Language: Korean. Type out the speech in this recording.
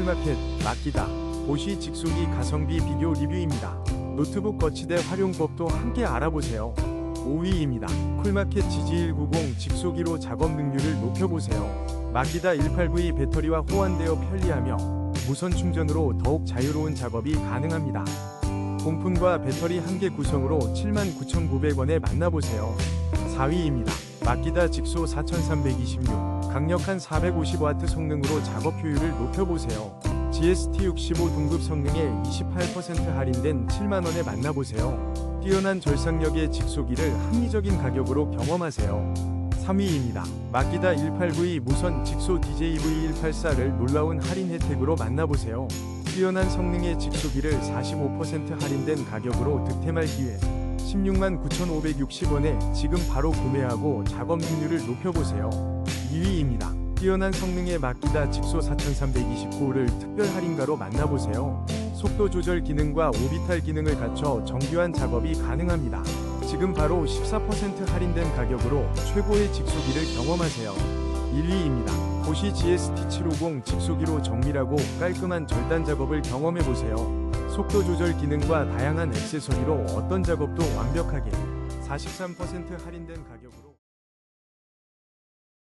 쿨마켓 맡기다 보시 직수기 가성비 비교 리뷰입니다. 노트북 거치대 활용법도 함께 알아보세요. 5위입니다. 쿨마켓 GG190 직수기로 작업 능률을 높여보세요. 마키다 18V 배터리와 호환되어 편리하며 무선 충전으로 더욱 자유로운 작업이 가능합니다. 본품과 배터리 한 개 구성으로 79,900원에 만나보세요. 4위입니다. 마키다 직소 4326 강력한 450W 성능으로 작업 효율을 높여보세요. GST65 동급 성능에 28% 할인된 7만원에 만나보세요. 뛰어난 절삭력의 직소기를 합리적인 가격으로 경험하세요. 3위입니다. 마키다 18V 무선 직소 DJV184를 놀라운 할인 혜택으로 만나보세요. 뛰어난 성능의 직소기를 45% 할인된 가격으로 득템할 기회. 16만 9,560원에 지금 바로 구매하고 작업 능률을 높여보세요. 2위입니다. 뛰어난 성능의 마키다 직소 4329를 특별 할인가로 만나보세요. 속도 조절 기능과 오비탈 기능을 갖춰 정교한 작업이 가능합니다. 지금 바로 14% 할인된 가격으로 최고의 직소기를 경험하세요. 1위입니다. 보시 GST750 직소기로 정밀하고 깔끔한 절단 작업을 경험해보세요. 속도 조절 기능과 다양한 액세서리로 어떤 작업도 완벽하게 43% 할인된 가격으로